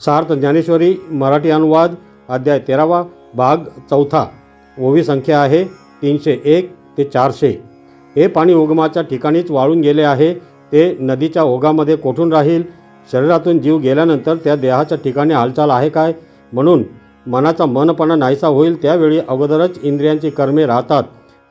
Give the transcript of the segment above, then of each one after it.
सार्थ ज्ञानेश्वरी मराठी अनुवाद अध्याय तेरावा भाग चौथा. ओवी संख्या आहे तीनशे एक ते चारशे. हे पाणी उगमाच्या ठिकाणीच वाळून गेले आहे. ते नदीच्या ओघामध्ये कोठून राहील? शरीरातून जीव गेल्यानंतर त्या देहाच्या ठिकाणी हालचाल आहे काय? म्हणून मनाचा मनपणा नाहीसा होईल त्यावेळी अगोदरच इंद्रियांची कर्मे राहतात.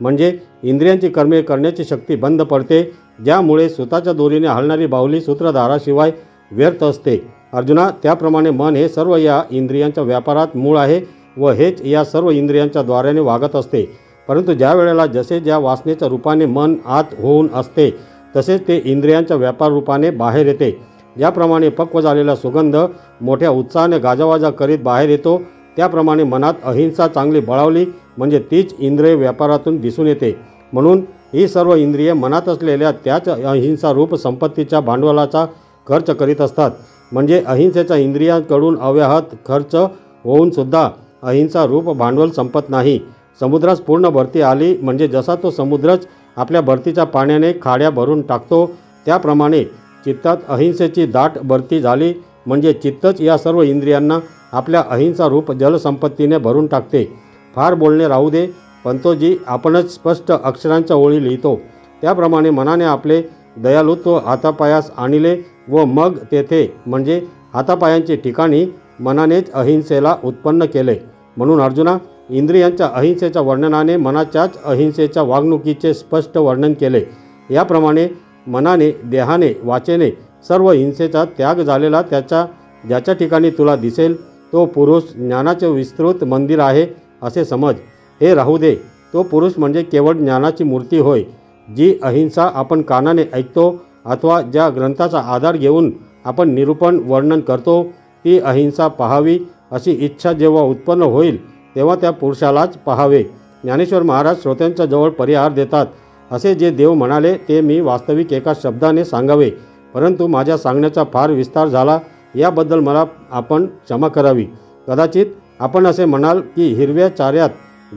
म्हणजे इंद्रियांची कर्मे करण्याची शक्ती बंद पडते ज्यामुळे स्वतःच्या दोरीने हलणारी बाहुली सूत्रधाराशिवाय व्यर्थ असते. अर्जुना त्याप्रमाणे मन हे सर्व या इंद्रियांच्या व्यापारात मूळ आहे व हेच या सर्व इंद्रियांच्या द्वाराने वागत असते. परंतु ज्या वेळेला जसे ज्या वासनेच्या रूपाने मन आत होऊन असते तसेच ते इंद्रियांच्या व्यापार रूपाने बाहेर येते. ज्याप्रमाणे पक्व झालेला सुगंध मोठ्या उत्साहाने गाजावाजा करीत बाहेर येतो त्याप्रमाणे मनात अहिंसा चांगली बळावली म्हणजे तीच इंद्रिय व्यापारातून दिसून येते. म्हणून ही सर्व इंद्रिये मनात असलेल्या त्याच अहिंसा रूप संपत्तीच्या भांडवलाचा खर्च करीत असतात. म्हणजे अहिंसेचा इंद्रियांकडून अव्याहत खर्च होऊन सुद्धा अहिंसा रूप भांडवल संपत नाही. समुद्रास पूर्ण भरती आली म्हणजे जसा तो समुद्रच आपल्या भरतीच्या पाण्याने खाड्या भरून टाकतो त्याप्रमाणे चित्तात अहिंसेची दाट भरती झाली म्हणजे चित्तच या सर्व इंद्रियांना आपल्या अहिंसा रूप जलसंपत्तीने भरून टाकते. फार बोलणे राहू दे पण तो जी आपणच स्पष्ट अक्षरांच्या ओळी लिहितो त्याप्रमाणे मनाने आपले दयालुत्व हातापायास आणले व मग तेथे म्हणजे हातापायांचे ठिकाणी मनानेच अहिंसेला उत्पन्न केले. म्हणून अर्जुना इंद्रियांच्या अहिंसेच्या वर्णनाने मनाच्याच अहिंसेच्या वागणुकीचे स्पष्ट वर्णन केले. याप्रमाणे मनाने देहाने वाचेने सर्व हिंसेचा त्याग झालेला त्याच्या ज्याच्या ठिकाणी तुला दिसेल तो पुरुष ज्ञानाचे विस्तृत मंदिर आहे असे समज. हे राहू दे तो पुरुष म्हणजे केवळ ज्ञानाची मूर्ती होय. जी अहिंसा आपण कानाने ऐकतो अथवा ज्या ग्रंथाचा आधार घेऊन आपण निरूपण वर्णन करतो ती अहिंसा पहावी अशी इच्छा जेव्हा उत्पन्न होईल तेव्हा त्या पुरुषालाच पहावे. ज्ञानेश्वर महाराज श्रोत्यांच्या जवळ परिहार देतात. असे जे देव म्हणाले ते मी वास्तविक एका शब्दाने सांगावे. परंतु माझ्या सांगण्याचा फार विस्तार झाला याबद्दल मला आपण क्षमा करावी. कदाचित आपण असे म्हणाल की हिरव्या चाऱ्यात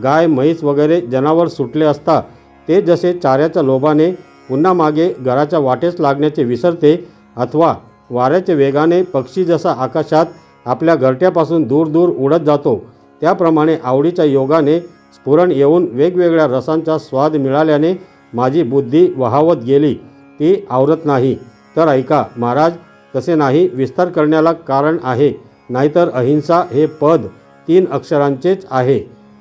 गाय म्हैस वगैरे जनावर सुटले असता ते जसे चाऱ्याच्या लोभाने पुन्हा मागे घराच्या वाटेस लागण्याचे विसरते अथवा वाऱ्याच्या वेगाने पक्षी जसा आकाशात आपल्या घरट्यापासून दूर दूर उडत जातो त्याप्रमाणे आवडीच्या योगाने स्फुरण येऊन वेगवेगळ्या रसांचा स्वाद मिळाल्याने माझी बुद्धी वहावत गेली. ती आवरत नाही. तर ऐका महाराज तसे नाही विस्तार करण्याला कारण आहे. नाहीतर अहिंसा हे पद तीन अक्षरांचेच आहे.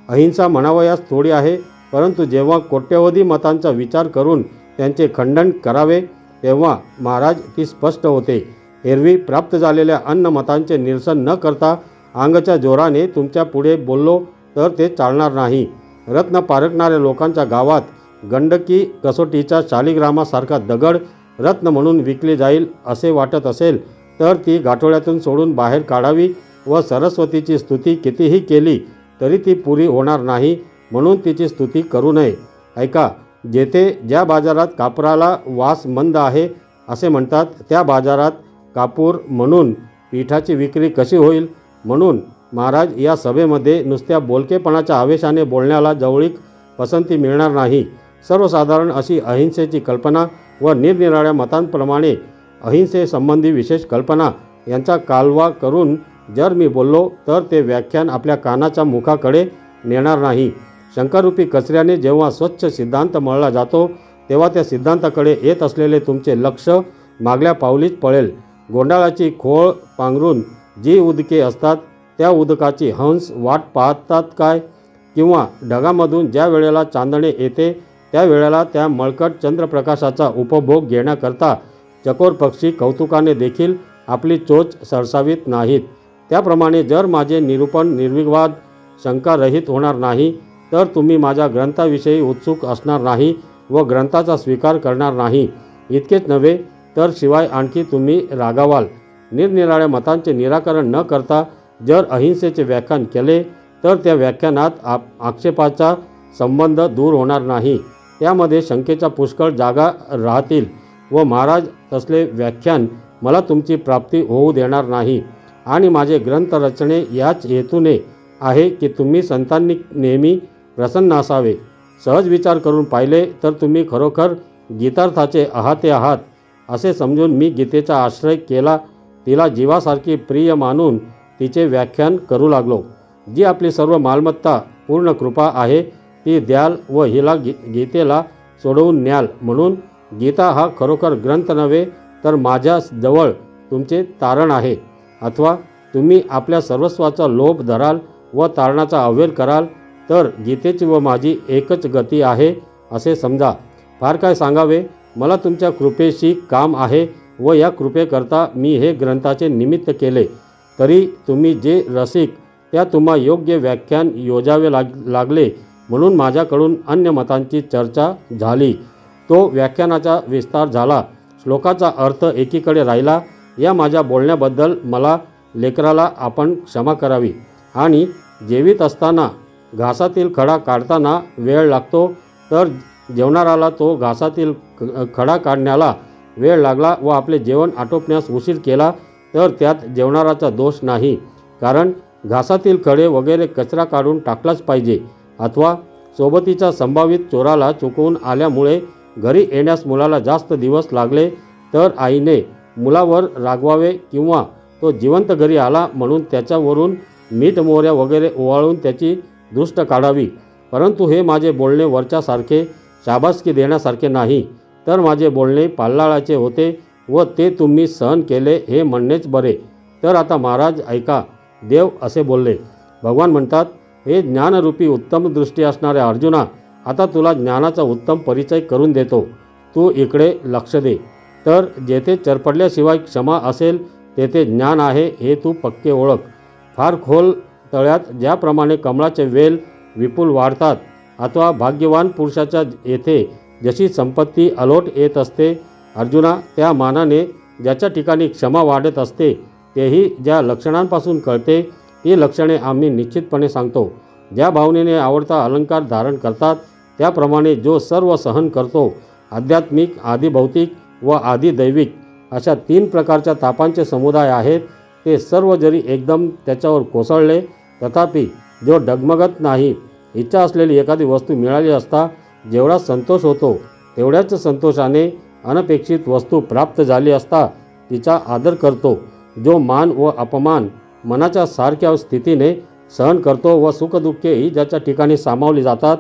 अहिंसा म्हणावयास थोडी आहे. परंतु जेव्हा कोट्यवधी मतांचा विचार करून त्यांचे खंडन करावे तेव्हा महाराज ती स्पष्ट होते. एरवी प्राप्त झालेल्या अन्न मतांचे निरसन न करता अंगच्या जोराने तुमच्यापुढे बोललो तर ते चालणार नाही. रत्न पारखणाऱ्या लोकांच्या गावात गंडकी कसोटीच्या शालिग्रामासारखा दगड रत्न म्हणून विकली जाईल असे वाटत असेल तर ती गाठोड्यातून सोडून बाहेर काढावी व सरस्वतीची स्तुती कितीही केली तरी ती पुरी होणार नाही म्हणून तिची स्तुती करू नये. ऐका जेथे ज्या बाजारात कापराला वास मंद आहे असे म्हणतात त्या बाजारात कापूर म्हणून पिठाची विक्री कशी होईल? म्हणून महाराज या सभेमध्ये नुसत्या बोलकेपणाच्या आवेशाने बोलण्याला जवळीक पसंती मिळणार नाही. सर्वसाधारण अशी अहिंसेची कल्पना व निरनिराळ्या मतांप्रमाणे अहिंसेसंबंधी विशेष कल्पना यांचा कालवा करून जर मी बोललो तर ते व्याख्यान आपल्या कानाच्या मुखाकडे नेणार नाही. शंकारूपी कचऱ्याने जेव्हा स्वच्छ सिद्धांत मळला जातो तेव्हा त्या सिद्धांताकडे येत असलेले तुमचे लक्ष मागल्या पावलीच पळेल. गोंडाळाची खोळ पांघरून जी उदके असतात त्या उदकाची हंस वाट पाहतात काय? किंवा ढगामधून ज्या वेळेला चांदणे येते त्या वेळेला त्या मळकट चंद्रप्रकाशाचा उपभोग घेण्याकरता चकोर पक्षी कौतुकाने देखील आपली चोच सरसावीत नाहीत. त्याप्रमाणे जर माझे निरूपण निर्विवाद शंकारहित होणार नाही तर तुम्ही माझ्या ग्रंथाविषयी उत्सुक असणार नाही व ग्रंथाचा स्वीकार करणार नाही. इतकेच नव्हे तर शिवाय आणखी तुम्ही रागावाल. निरनिराळ्या मतांचे निराकरण न करता जर अहिंसेचे व्याख्यान केले तर त्या व्याख्यानात आप आक्षेपाचा संबंध दूर होणार नाही. त्यामध्ये शंकेच्या पुष्कळ जागा राहतील व महाराज तसले व्याख्यान मला तुमची प्राप्ती होऊ देणार नाही. आणि माझे ग्रंथ रचणे याच हेतूने आहे की तुम्ही संतांनी नेहमी प्रसन्न असावे. सहज विचार करून पाहिले तर तुम्ही खरोखर गीतार्थाचे आहाते आहात असे समजून मी गीतेचा आश्रय केला. तिला जीवासारखी प्रिय मानून तिचे व्याख्यान करू लागलो. जी आपली सर्व मालमत्ता पूर्ण कृपा आहे ती द्याल व हिला गी गीतेला सोडवून न्याल. म्हणून गीता हा खरोखर ग्रंथ नव्हे तर माझ्या जवळ तुमचे तारण आहे. अथवा तुम्ही आपल्या सर्वस्वाचा लोभ धराल व तारणाचा अवेल कराल तर गीतेची व माझी एकच गती आहे असे समजा. फार काय सांगावे? मला तुमच्या कृपेशी काम आहे व या कृपेकरता मी हे ग्रंथाचे निमित्त केले. तरी तुम्ही जे रसिक त्या तुम्हा योग्य व्याख्यान योजावे लाग लागले. म्हणून माझ्याकडून अन्य मतांची चर्चा झाली. तो व्याख्यानाचा विस्तार झाला. श्लोकाचा अर्थ एकीकडे राहिला. या माझ्या बोलण्याबद्दल मला लेकराला आपण क्षमा करावी. आणि जेवीत असताना घासातील खडा काढताना वेळ लागतो तर जेवणाराला तो घासातील खडा काढण्याला वेळ लागला व आपले जेवण आटोपण्यास उशीर केला तर त्यात जेवणाराचा दोष नाही. कारण घासातील खडे वगैरे कचरा काढून टाकलाच पाहिजे अथवा सोबतीच्या संभावित चोराला चुकवून आल्यामुळे घरी येण्यास मुलाला जास्त दिवस लागले तर आईने मुलावर रागवावे किंवा तो जिवंत घरी आला म्हणून त्याच्यावरून मीठ मोहऱ्या वगैरे ओवाळून त्याची दृष्ट काढावी. परंतु हे माझे बोलणे वरच्यासारखे शाबासकी देण्यासारखे नाही. तर माझे बोलणे पाल्लाळाचे होते व ते तुम्ही सहन केले हे म्हणणेच बरे. तर आता महाराज ऐका. देव असे बोलले. भगवान म्हणतात हे ज्ञानरूपी उत्तम दृष्टी असणाऱ्या अर्जुना आता तुला ज्ञानाचा उत्तम परिचय करून देतो. तू इकडे लक्ष दे. तर जेथे चरपडल्याशिवाय क्षमा असेल तेथे ज्ञान आहे हे तू पक्के ओळख. फार खोल तळ्यात ज्याप्रमाणे कमळाचे वेल विपुल वाढतात अथवा भाग्यवान पुरुषाच्या येथे जशी संपत्ती अलोट येत असते अर्जुना त्या मानाने ज्याच्या ठिकाणी क्षमा वाढत असते तेही ज्या लक्षणांपासून कळते ती लक्षणे आम्ही निश्चितपणे सांगतो. ज्या भावनेने आवडता अलंकार धारण करतात त्याप्रमाणे जो सर्व सहन करतो आध्यात्मिक आदिभौतिक व आदिदैविक अशा तीन प्रकारच्या तापांचे समुदाय आहेत ते सर्व जरी एकदम त्याच्यावर कोसळले तथापि जो डगमगत नाही इच्छा असलेली एखादी वस्तू मिळाली असता जेवढा संतोष होतो तेवढ्याच संतोषाने अनपेक्षित वस्तू प्राप्त झाली असता तिचा आदर करतो जो मान व अपमान मनाच्या सारख्या स्थितीने सहन करतो व सुखदुःखे ही ज्याच्या ठिकाणी सामावली जातात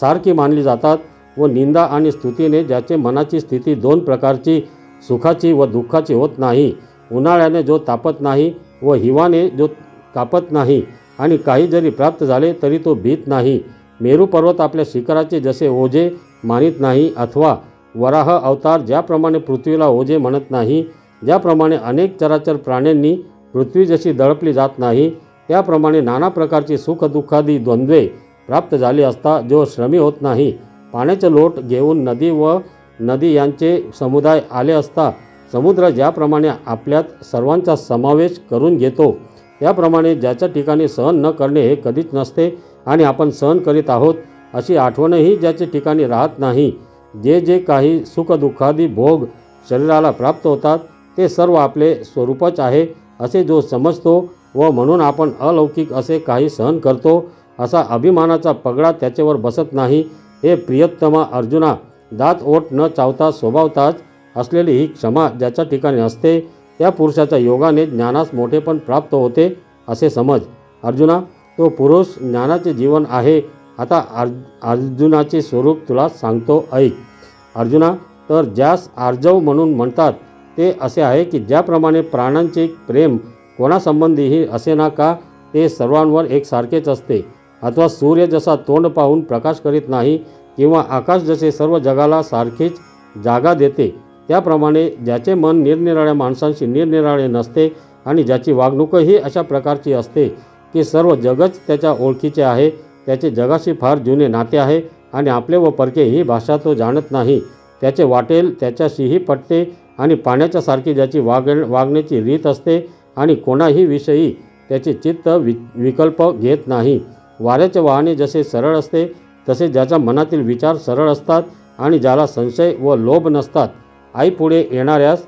सारखी मानली जातात व निंदा आणि स्तुतीने ज्याचे मनाची स्थिती दोन प्रकारची सुखाची व दुःखाची होत नाही. उन्हाळ्याने जो तापत नाही व हिवाने जो कापत नाही आणि काही जरी प्राप्त झाले तरी तो भीत नाही. मेरू पर्वत आपल्या शिखराचे जसे ओझे मानित नाही अथवा वराह अवतार ज्याप्रमाणे पृथ्वीला ओझे म्हणत नाही ज्याप्रमाणे अनेक चराचर प्राण्यांनी पृथ्वी जशी दळपली जात नाही त्याप्रमाणे नाना प्रकारची सुखदुःखादी द्वंद्वे प्राप्त झाली असता जो श्रमी होत नाही. पाण्याचे लोट घेऊन नदी व नदी यांचे समुदाय आले असता समुद्र ज्याप्रमाणे आपल्यात सर्वांचा समावेश करून घेतो याप्रमाणे ज्याच्या ठिकाणी सहन न करणे हे कधीच नसते आणि आपण सहन करीत आहोत अशी आठवणही ज्याच्या ठिकाणी राहत नाही. जे जे काही सुखदुःखादी भोग शरीराला प्राप्त होतात ते सर्व आपले स्वरूपच आहे असे जो समजतो व म्हणून आपण अलौकिक असे काही सहन करतो असा अभिमानाचा पगडा त्याच्यावर बसत नाही. हे प्रियतमा अर्जुना दात ओठ न चावता स्वभावताच असलेली ही क्षमा ज्याच्या ठिकाणी असते त्या पुरुषाच्या योगाने ज्ञानास मोठेपण प्राप्त होते असे समज. अर्जुना तो पुरुष ज्ञानाचे जीवन आहे आता अर् अर्जुनाचे स्वरूप तुला सांगतो ऐक. अर्जुना तर ज्यास आर्जव म्हणून म्हणतात ते असे आहे की ज्याप्रमाणे प्राणांचे प्रेम कोणासंबंधीही असे ना का ते सर्वांवर एकसारखेच असते. अथवा सूर्य जसा तोंड पाहून प्रकाश करीत नाही किंवा आकाश जसे सर्व जगाला सारखीच जागा देते त्याप्रमाणे ज्याचे मन निरनिराळ्या माणसांशी निरनिराळे नसते आणि ज्याची वागणूकही अशा प्रकारची असते की सर्व जगच त्याच्या ओळखीचे आहे त्याचे जगाशी फार जुने नाते आहे आणि आपले व परके ही भाषा तो जाणत नाही. त्याचे वाटेल त्याच्याशीही पटते आणि पाण्याच्या सारखी ज्याची वाग वागण्याची रीत असते आणि कोणाही विषयी त्याचे चित्त वि विकल्प घेत नाही. वाऱ्याचे वाहने जसे सरळ असते तसे ज्याच्या मनातील विचार सरळ असतात आणि ज्याला संशय व लोभ नसतात आईपुढे येणाऱ्यास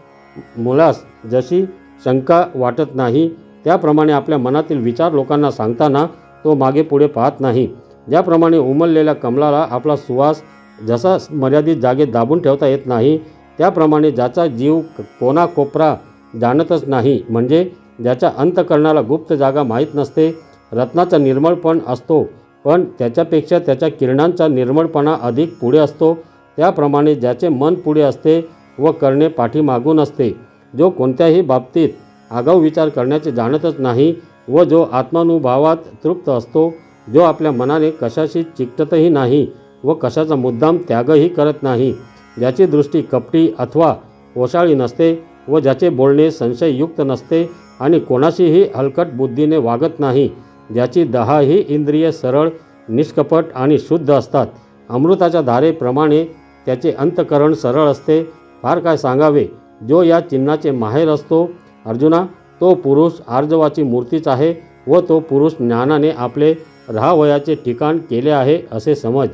मुलास जशी शंका वाटत नाही त्याप्रमाणे आपल्या मनातील विचार लोकांना सांगताना तो मागे पुढे पाहत नाही. ज्याप्रमाणे उमललेल्या कमलाला आपला सुवास जसा मर्यादित जागेत दाबून ठेवता येत नाही त्याप्रमाणे ज्याचा जीव कोणाकोपरा कोपरा जाणतच नाही. म्हणजे ज्याच्या अंतकरणाला गुप्त जागा माहीत नसते रत्नाचा निर्मळपण असतो पण त्याच्यापेक्षा त्याच्या किरणांचा निर्मळपणा अधिक पुढे असतो. त्याप्रमाणे ज्याचे मन पुढे असते व करणे पाठीमागून असते. जो कोणत्याही बाबतीत आगाऊ विचार करण्याचे जाणतच नाही व जो आत्मानुभावात तृप्त असतो जो आपल्या मनाने कशाशी चिकटतही नाही व कशाचा मुद्दाम त्यागही करत नाही ज्याची दृष्टी कपटी अथवा ओशाळी नसते व ज्याचे बोलणे संशययुक्त नसते आणि कोणाशीही हलकट बुद्धीने वागत नाही ज्याची दहाही इंद्रिय सरळ निष्कपट आणि शुद्ध असतात. अमृताच्या धारेप्रमाणे त्याचे अंतकरण सरळ असते फार काय सांगावे. जो या चिन्हाचे माहेर असतो अर्जुना तो पुरुष आर्जवाची मूर्तीच आहे व तो पुरुष ज्ञानाने आपले राहावयाचे ठिकाण केले आहे असे समज.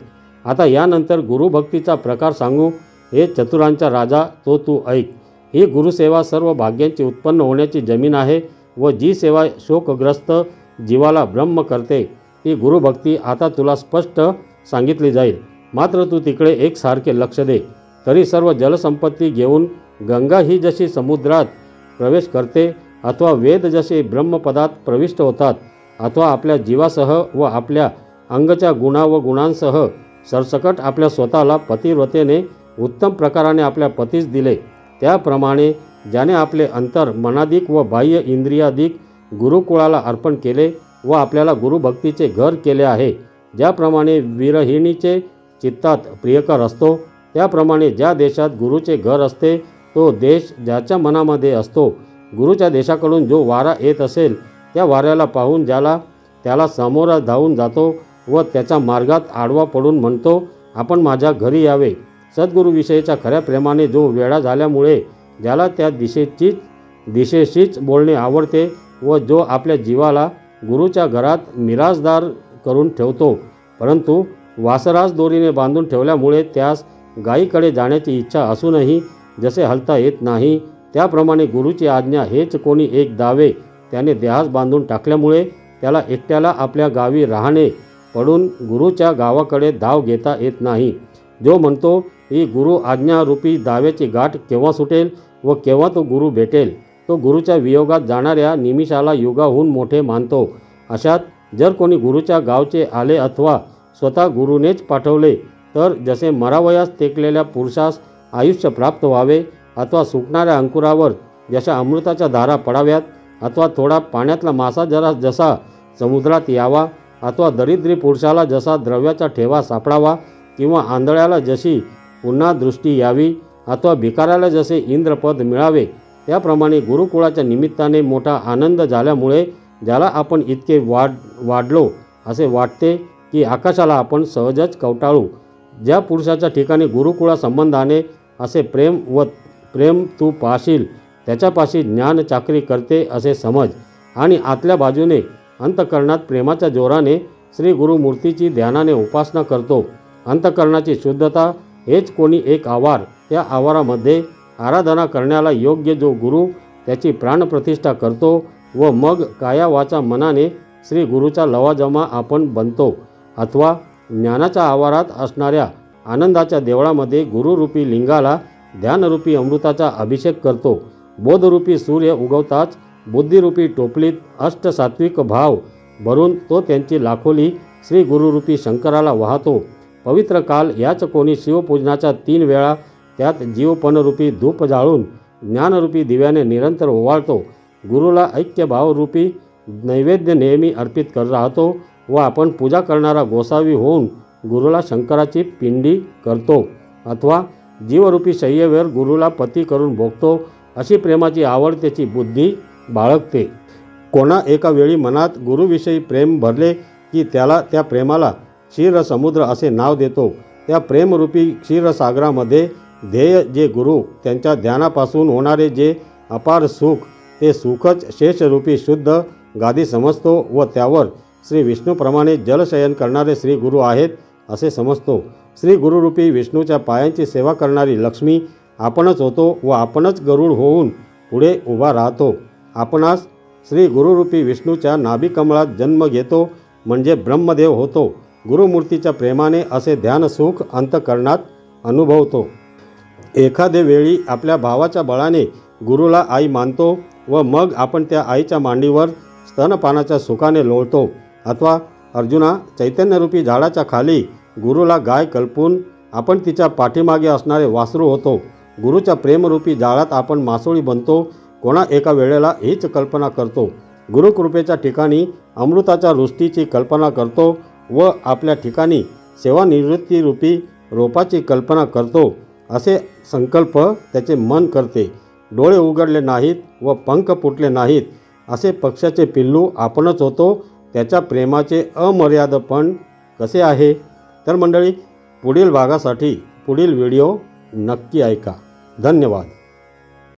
आता यानंतर गुरुभक्तीचा प्रकार सांगू. हे चतुरांचा राजा तो तू ऐक. ही गुरुसेवा सर्व भाग्यांची उत्पन्न होण्याची जमीन आहे व जी सेवा शोकग्रस्त जीवाला ब्रह्म करते ती गुरुभक्ती आता तुला स्पष्ट सांगितली जाईल. मात्र तू तिकडे एकसारखे लक्ष दे. तरी सर्व जलसंपत्ती घेऊन गंगा ही जशी समुद्रात प्रवेश करते अथवा वेद जसे ब्रह्मपदात प्रविष्ट होतात अथवा आपल्या जीवासह व आपल्या अंगच्या गुणा व गुणांसह सरसकट आपल्या स्वतःला पतिव्रतेने उत्तम प्रकाराने आपल्या पतीस दिले त्याप्रमाणे ज्याने आपले अंतर मनाधिक व बाह्य इंद्रियाधिक गुरुकुळाला अर्पण केले व आपल्याला गुरुभक्तीचे घर केले आहे ज्याप्रमाणे विरहिणीचे चित्तात प्रियकर असतो त्याप्रमाणे ज्या देशात गुरुचे घर असते तो देश ज्याच्या मनामध्ये असतो. गुरुच्या देशाकडून जो वारा येत असेल त्या वाऱ्याला पाहून ज्याला त्याला सामोरा धावून जातो व त्याच्या मार्गात आडवा पडून म्हणतो आपण माझ्या घरी यावे. सद्गुरूविषयीच्या खऱ्या प्रेमाने जो वेळा झाल्यामुळे ज्याला त्या दिशेचीच दिशेशीच बोलणे आवडते व जो आपल्या जीवाला गुरुच्या घरात मिराजदार करून ठेवतो. परंतु वासरास दोरीने बांधून ठेवल्यामुळे त्यास गायीकडे जाण्याची इच्छा असूनही जसे हलता येत नाही त्याप्रमाणे गुरुची आज्ञा हेच कोणी एक दावे. त्याने देहास बांधून टाकल्यामुळे त्याला एकट्याला आपल्या गावी राहणे पडून गुरुच्या गावाकडे धाव घेता येत नाही. जो म्हणतो ही गुरु आज्ञारूपी दाव्याची गाठ केव्हा सुटेल व केव्हा तो गुरु भेटेल तो गुरुच्या वियोगात जाणाऱ्या निमिषाला युगाहून मोठे मानतो. अशात जर कोणी गुरुच्या गावचे आले अथवा स्वतः गुरुनेच पाठवले तर जसे मरावयास टेकलेल्या पुरुषास आयुष्य प्राप्त व्हावे अथवा सुकणाऱ्या अंकुरावर जशा अमृताच्या धारा पडाव्यात अथवा थोडा पाण्यातला मासा जरा जसा समुद्रात यावा अथवा दरिद्री पुरुषाला जसा द्रव्याचा ठेवा सापडावा किंवा आंधळ्याला जशी पुन्हा दृष्टी यावी अथवा भिकाऱ्याला जसे इंद्रपद मिळावे त्याप्रमाणे गुरुकुळाच्या निमित्ताने मोठा आनंद झाल्यामुळे ज्याला आपण इतके वाढ वाढलो असे वाटते की आकाशाला आपण सहजच कवटाळू. ज्या पुरुषाच्या ठिकाणी गुरुकुळा संबंधाने असे प्रेम व प्रेम तू पाहशील त्याच्यापाशी ज्ञान चाकरी करते असे समज. आणि आतल्या बाजूने अंतकरणात प्रेमाच्या जोराने श्री गुरुमूर्तीची ध्यानाने उपासना करतो. अंतकरणाची शुद्धता हेच कोणी एक आवार. त्या आवारामध्ये आराधना करण्याला योग्य जो गुरु त्याची प्राणप्रतिष्ठा करतो व मग काया वाचा मनाने श्री गुरुचा लवाजमा आपण बनतो. अथवा ज्ञानाच्या आवारात असणाऱ्या आनंदाच्या देवळामध्ये गुरुरूपी लिंगाला ध्यानरूपी अमृताचा अभिषेक करतो. बोधरूपी सूर्य उगवताच बुद्धिरूपी टोपलीत अष्टसात्विक भाव भरून तो त्यांची लाखोली श्री गुरुरूपी शंकराला वाहतो. पवित्र काल याच कोणी शिवपूजनाच्या तीन वेळा त्यात जीवपणरूपी धूप जाळून ज्ञानरूपी दिव्याने निरंतर ओवाळतो. गुरुला ऐक्यभावरूपी नैवेद्य नेहमी अर्पित कर राहतो. व आपण पूजा करणारा गोसावी होऊन गुरुला शंकराची पिंडी करतो अथवा जीवरूपी शय्येवर गुरुला पती करून भोगतो अशी प्रेमाची आवड त्याची बुद्धी बाळगते. कोणा एका वेळी मनात गुरुविषयी प्रेम भरले की त्याला त्या प्रेमाला क्षीरसमुद्र असे नाव देतो. त्या प्रेमरूपी क्षीरसागरामध्ये ध्येय जे गुरु त्यांच्या ध्यानापासून होणारे जे अपार सुख ते सुखच शेषरूपी शुद्ध गादी समजतो व त्यावर श्री विष्णूप्रमाणे जलशयन करणारे श्री गुरु आहेत असे समजतो. श्री गुरुरूपी विष्णूच्या पायांची सेवा करणारी लक्ष्मी आपणच होतो व आपणच गरुड होऊन पुढे उभा राहतो. आपणास श्री गुरुरूपी विष्णूच्या नाभिकमळात जन्म घेतो म्हणजे ब्रह्मदेव होतो. गुरुमूर्तीच्या प्रेमाने असे ध्यानसुख अंतकरणात अनुभवतो. एखादे वेळी आपल्या भावाच्या बळाने गुरुला आई मानतो व मग आपण त्या आईच्या मांडीवर स्तनपानाच्या सुखाने लोळतो. अथवा अर्जुना चैतन्यरूपी झाडाच्या खाली गुरुला गाय कल्पून आपण तिच्या पाठीमागे असणारे वासरू होतो. गुरुच्या प्रेमरूपी जाळात आपण मासोळी बनतो. कोणा एका वेळेला हीच कल्पना करतो. गुरुकृपेच्या ठिकाणी अमृताच्या वृष्टीची कल्पना करतो व आपल्या ठिकाणी सेवानिवृत्तीरूपी रोपाची कल्पना करतो. असे संकल्प त्याचे मन करते. डोळे उघडले नाहीत व पंख फुटले नाहीत. असे पक्षाचे पिल्लू आपणच होतो. त्याच्या प्रेमाचे अमर्यादपण कसे आहे? तर मंडळी पुढील भागासाठी पुढील व्हिडिओ नक्की ऐका. धन्यवाद.